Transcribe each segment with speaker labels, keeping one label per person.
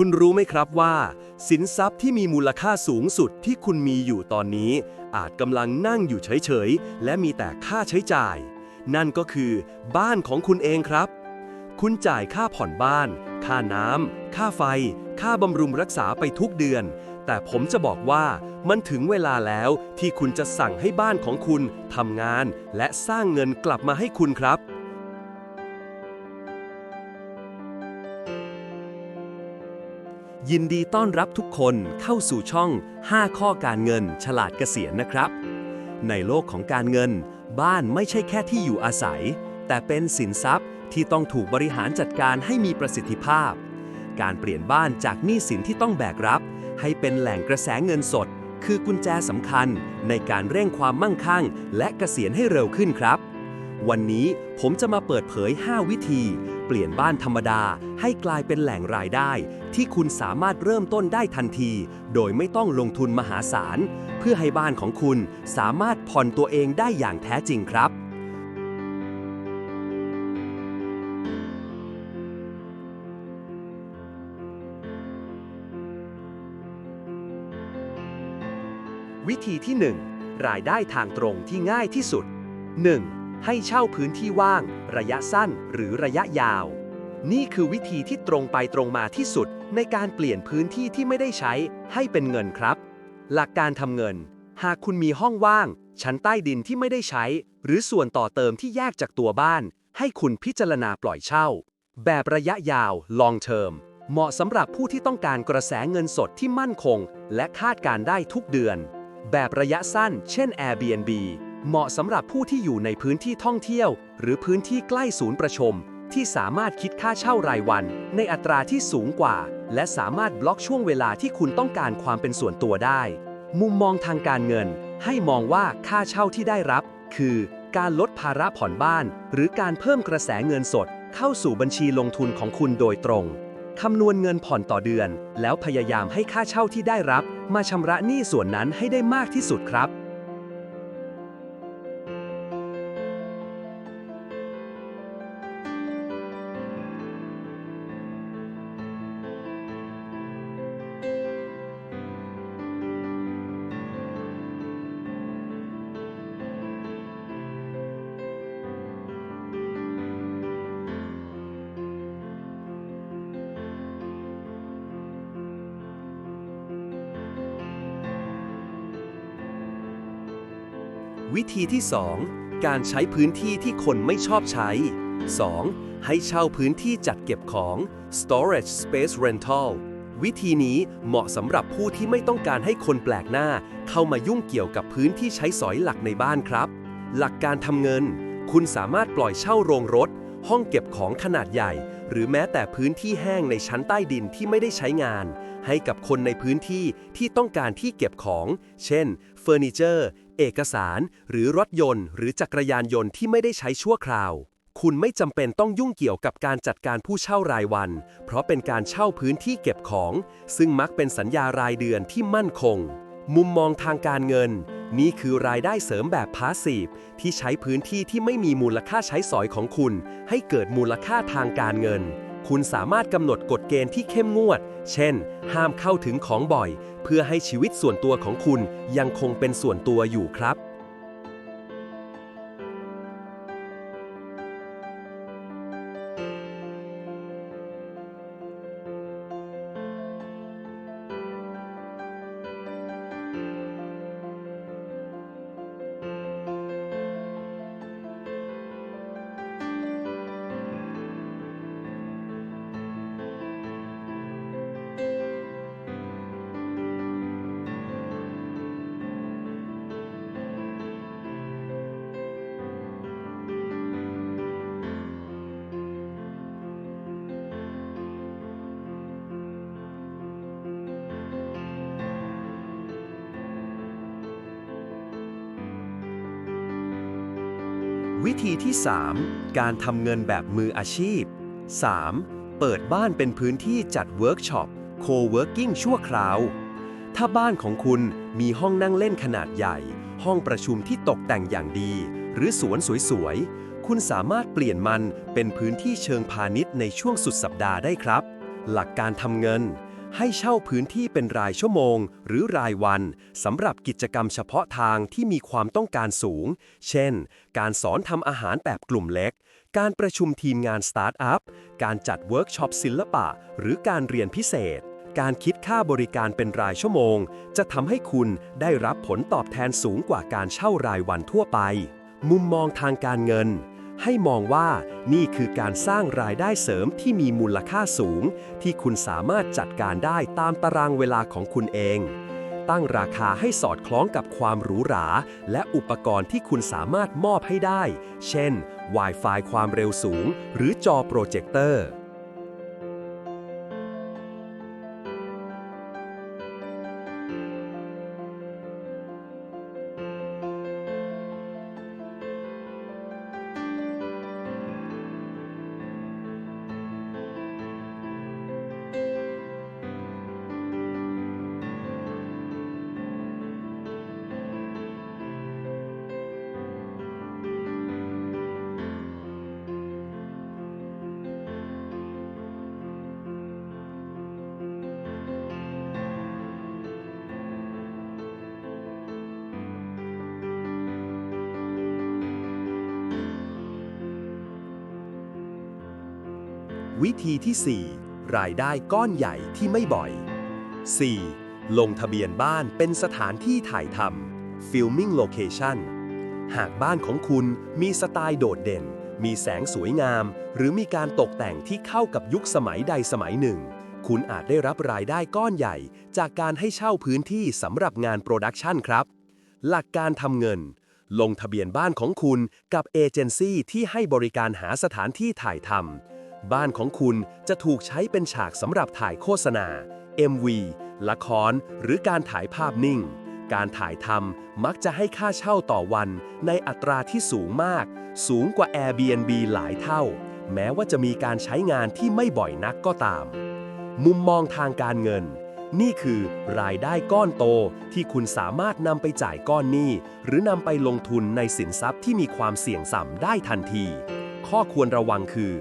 Speaker 1: คุณรู้ไหมครับว่า สินทรัพย์ที่มีมูลค่าสูงสุดที่คุณมีอยู่ตอนนี้ อาจกำลังนั่งอยู่เฉยๆ และมีแต่ค่าใช้จ่าย นั่นก็คือบ้านของคุณเองครับ คุณจ่ายค่าผ่อนบ้าน ค่าน้ำค่าไฟ ค่าบำรุงรักษาไปทุกเดือน แต่ผมจะบอกว่ามันถึงเวลาแล้วที่คุณจะสั่งให้บ้านของคุณทำงาน และสร้างเงินกลับมาให้คุณครับ ยินดีต้อนรับทุกคนเข้าสู่ช่อง 5 ข้อการเงิน ฉลาดเกษียณนะครับ ในโลกของการเงิน บ้านไม่ใช่แค่ที่อยู่อาศัย แต่เป็นสินทรัพย์ที่ต้องถูกบริหารจัดการให้มีประสิทธิภาพ การเปลี่ยนบ้านจากหนี้สินที่ต้องแบกรับ ให้เป็นแหล่งกระแสเงินสด คือกุญแจสำคัญในการเร่งความมั่งคั่ง และเกษียณให้เร็วขึ้นครับ วันนี้ผมจะมาเปิดเผย 5 วิธี เปลี่ยนบ้านธรรมดาให้กลายเป็นแหล่งรายได้ ที่คุณสามารถเริ่มต้นได้ทันที โดยไม่ต้องลงทุนมหาศาล เพื่อให้บ้านของคุณสามารถผ่อนตัวเองได้อย่างแท้จริงครับ วิธีที่ 1 รายได้ทางตรงที่ง่ายที่สุด 1. ให้เช่าพื้นที่ว่าง ระยะสั้นหรือระยะยาว นี่คือวิธีที่ตรงไปตรงมาที่สุดในการเปลี่ยนพื้นที่ที่ไม่ได้ใช้ให้เป็นเงินครับ หลักการทำเงิน หากคุณมีห้องว่าง ชั้นใต้ดินที่ไม่ได้ใช้ หรือส่วนต่อเติมที่แยกจากตัวบ้าน ให้คุณพิจารณาปล่อยเช่า แบบระยะยาว long term เหมาะสำหรับผู้ที่ต้องการกระแสเงินสดที่มั่นคง และคาดการได้ทุกเดือน แบบระยะสั้น เช่น Airbnb เหมาะสำหรับผู้ที่อยู่ในพื้นที่ท่องเที่ยว หรือพื้นที่ใกล้ศูนย์ประชุมที่สามารถคิดค่าเช่ารายวัน ในอัตราที่สูงกว่า และสามารถบล็อกช่วงเวลาที่คุณต้องการความเป็นส่วนตัวได้ มุมมองทางการเงิน ให้มองว่าค่าเช่าที่ได้รับ คือ การลดภาระผ่อนบ้าน หรือการเพิ่มกระแสเงินสด เข้าสู่บัญชีลงทุนของคุณโดยตรงคำนวณเงินผ่อนต่อเดือน แล้วพยายามให้ค่าเช่าที่ได้รับ มาชำระหนี้ส่วนนั้นให้ได้มากที่สุดครับ วิธีที่ 2 การใช้พื้นที่ที่คนไม่ชอบใช้ 2. ให้เช่าพื้นที่จัดเก็บของ storage space rental วิธีนี้เหมาะสำหรับผู้ที่ไม่ต้องการให้คนแปลกหน้า เข้ามายุ่งเกี่ยวกับพื้นที่ใช้สอยหลักในบ้านครับ หลักการทำเงิน คุณสามารถปล่อยเช่าโรงรถ ห้องเก็บของขนาดใหญ่ หรือแม้แต่พื้นที่แห้งในชั้นใต้ดินที่ไม่ได้ใช้งาน ให้กับคนในพื้นที่ที่ต้องการที่เก็บของ เช่น เฟอร์นิเจอร์ เอกสาร หรือรถยนต์ หรือจักรยานยนต์ที่ไม่ได้ใช้ชั่วคราว คุณไม่จำเป็นต้องยุ่งเกี่ยวกับการจัดการผู้เช่ารายวัน เพราะเป็นการเช่าพื้นที่เก็บของ ซึ่งมักเป็นสัญญารายเดือนที่มั่นคง มุมมองทางการเงิน นี่คือรายได้เสริมแบบพาสซีฟที่ใช้พื้นที่ที่ไม่มีมูลค่าใช้สอยของคุณ ให้เกิดมูลค่าทางการเงิน คุณสามารถกำหนดกฎเกณฑ์ที่เข้มงวด เช่น ห้ามเข้าถึงของบ่อย เพื่อให้ชีวิตส่วนตัวของคุณยังคงเป็นส่วนตัวอยู่ครับ ธีที่ 3 การทำเงินแบบมืออาชีพ 3. เปิดบ้านเป็นพื้นที่จัดเวิร์กช็อปโคเวิร์กิ้งชั่วคราว ถ้าบ้านของคุณมีห้องนั่งเล่นขนาดใหญ่ ห้องประชุมที่ตกแต่งอย่างดี หรือสวนสวยๆ คุณสามารถเปลี่ยนมันเป็นพื้นที่เชิงพาณิชย์ในช่วงสุดสัปดาห์ได้ครับ หลักการทำเงิน ให้เช่าพื้นที่เป็นรายชั่วโมง หรือรายวันสำหรับกิจกรรมเฉพาะทางที่มีความต้องการสูง เช่น การสอนทำอาหารแบบกลุ่มเล็ก การประชุมทีมงานสตาร์ทอัพ การจัดเวิร์กช็อปศิลปะ หรือการเรียนพิเศษ การคิดค่าบริการเป็นรายชั่วโมง จะทำให้คุณได้รับผลตอบแทนสูงกว่าการเช่ารายวันทั่วไป มุมมองทางการเงิน ให้มองว่านี่คือการสร้างรายได้เสริมที่มีมูลค่าสูง ที่คุณสามารถจัดการได้ตามตารางเวลาของคุณเอง ตั้งราคาให้สอดคล้องกับความหรูหรา และอุปกรณ์ที่คุณสามารถมอบให้ได้ เช่น Wi-Fi ความเร็วสูง หรือจอโปรเจคเตอร์ วิธีที่ 4 รายได้ก้อนใหญ่ที่ไม่บ่อย 4. ลงทะเบียนบ้านเป็นสถานที่ถ่ายทำ filming location หากบ้านของคุณมีสไตล์โดดเด่น มีแสงสวยงาม หรือมีการตกแต่งที่เข้ากับยุคสมัยใดสมัยหนึ่ง คุณอาจได้รับรายได้ก้อนใหญ่ จากการให้เช่าพื้นที่สำหรับงานโปรดักชันครับ หลักการทำเงิน ลงทะเบียนบ้านของคุณกับเอเจนซี่ที่ให้บริการหาสถานที่ถ่ายทำ บ้านของคุณจะถูกใช้เป็นฉากสำหรับถ่ายโฆษณา MV ละคร หรือการถ่ายภาพนิ่ง การถ่ายทำมักจะให้ค่าเช่าต่อวันในอัตราที่สูงมาก สูงกว่า Airbnb หลายเท่า แม้ว่าจะมีการใช้งานที่ไม่บ่อยนักก็ตาม มุมมองทางการเงิน นี่คือรายได้ก้อนโตที่คุณสามารถนำไปจ่ายก้อนหนี้ หรือนำไปลงทุนในสินทรัพย์ที่มีความเสี่ยงต่ำได้ทันที ข้อควรระวังคือ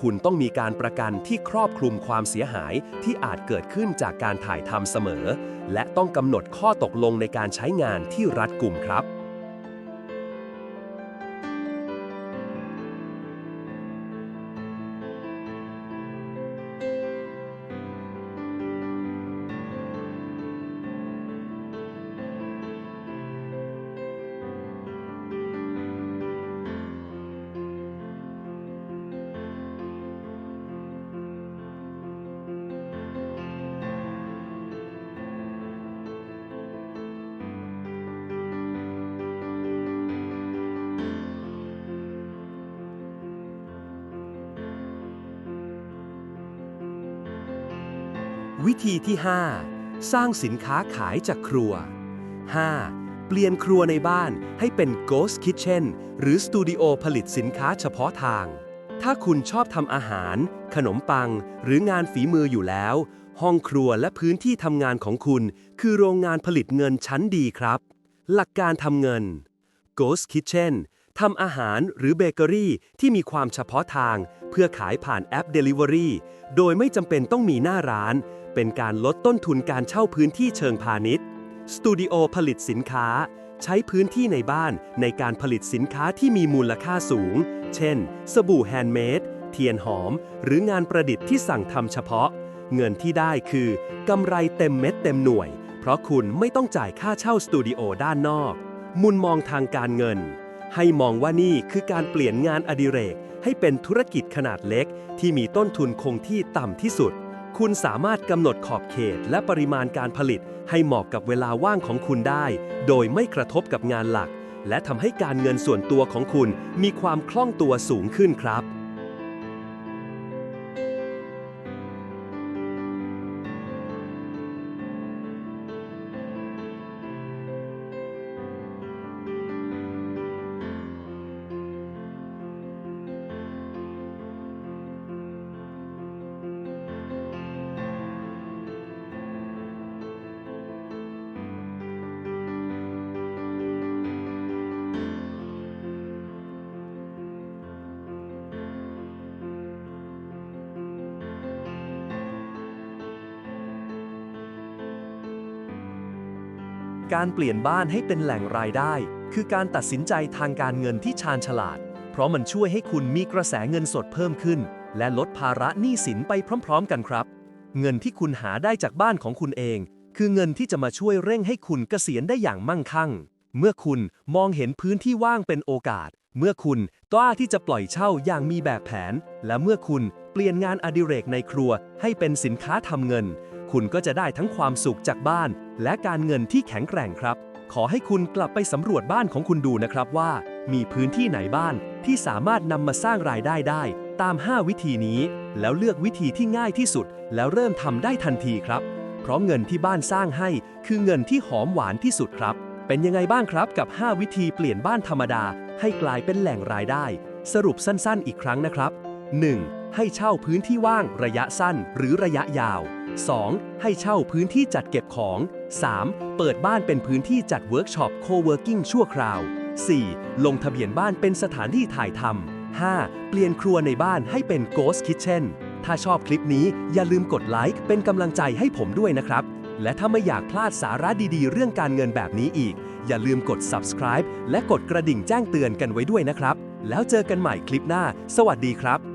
Speaker 1: คุณต้องมีการประกันที่ครอบคลุมความเสียหายที่อาจเกิดขึ้นจากการถ่ายทำเสมอ และต้องกำหนดข้อตกลงในการใช้งานที่รัดกุมครับ วิธีที่ 5 สร้างสินค้าขายจากครัว 5. เปลี่ยนครัวในบ้านให้เป็น Ghost Kitchen หรือสตูดิโอผลิตสินค้าเฉพาะทาง ถ้าคุณชอบทำอาหาร ขนมปัง หรืองานฝีมืออยู่แล้ว ห้องครัวและพื้นที่ทำงานของคุณ คือโรงงานผลิตเงินชั้นดีครับ หลักการทำเงิน Ghost Kitchen ทำอาหารหรือเบเกอรี่ที่มีความเฉพาะทาง เพื่อขายผ่านแอป Delivery โดยไม่จำเป็นต้องมีหน้าร้าน เป็นการลดต้นทุนการเช่าพื้นที่เชิงพาณิชย์ สตูดิโอผลิตสินค้า ใช้พื้นที่ในบ้านในการผลิตสินค้าที่มีมูลค่าสูง เช่น สบู่แฮนด์เมด เทียนหอม หรืองานประดิษฐ์ที่สั่งทำเฉพาะ เงินที่ได้คือกำไรเต็มเม็ดเต็มหน่วย เพราะคุณไม่ต้องจ่ายค่าเช่าสตูดิโอด้านนอก มุมมองทางการเงิน ให้มองว่านี่คือการเปลี่ยนงานอดิเรกให้เป็นธุรกิจขนาดเล็กที่มีต้นทุนคงที่ต่ำที่สุด คุณสามารถกำหนดขอบเขตและปริมาณการผลิตให้เหมาะกับเวลาว่างของคุณได้ โดยไม่กระทบกับงานหลัก และทำให้การเงินส่วนตัวของคุณมีความคล่องตัวสูงขึ้นครับ
Speaker 2: การเปลี่ยนบ้านให้เป็นแหล่งรายได้ คือการตัดสินใจทางการเงินที่ชาญฉลาด เพราะมันช่วยให้คุณมีกระแสเงินสดเพิ่มขึ้น และลดภาระหนี้สินไปพร้อม ๆ กันครับ เงินที่คุณหาได้จากบ้านของคุณเอง คือเงินที่จะมาช่วยเร่งให้คุณเกษียณได้อย่างมั่งคั่ง เมื่อคุณมองเห็นพื้นที่ว่างเป็นโอกาส เมื่อคุณกล้าที่จะปล่อยเช่าอย่างมีแบบแผน และเมื่อคุณเปลี่ยนงานอดิเรกในครัวให้เป็นสินค้าทำเงิน คุณก็จะได้ทั้งความสุขจากบ้าน และการเงินที่แข็งแกร่งครับ ขอให้คุณกลับไปสำรวจบ้านของคุณดูนะครับว่า มีพื้นที่ไหนบ้านที่สามารถนำมาสร้างรายได้ได้ ตาม 5 วิธีนี้ แล้วเลือกวิธีที่ง่ายที่สุด แล้วเริ่มทำได้ทันทีครับ เพราะเงินที่บ้านสร้างให้ คือเงินที่หอมหวานที่สุดครับ เป็นยังไงบ้างครับกับ 5 วิธีเปลี่ยนบ้านธรรมดา ให้กลายเป็นแหล่งรายได้ สรุปสั้นๆ อีกครั้งนะครับ 1. ให้เช่าพื้นที่ว่างระยะสั้นหรือระยะยาว 2. ให้เช่าพื้นที่จัดเก็บของ 3. เปิดบ้านเป็นพื้นที่จัดเวิร์กช็อปโคเวิร์กิ้งชั่วคราว 4. ลงทะเบียนบ้านเป็นสถานที่ถ่ายทำ 5. เปลี่ยนครัวในบ้านให้เป็น Ghost Kitchen ถ้าชอบคลิปนี้อย่าลืมกดไลค์เป็นกำลังใจให้ผมด้วยนะครับ และถ้าไม่อยากพลาดสาระดีๆ เรื่องการเงินแบบนี้อีก อย่าลืมกด subscribe และกดกระดิ่งแจ้งเตือนกันไว้ด้วยนะครับ แล้วเจอกันใหม่คลิปหน้า สวัสดีครับ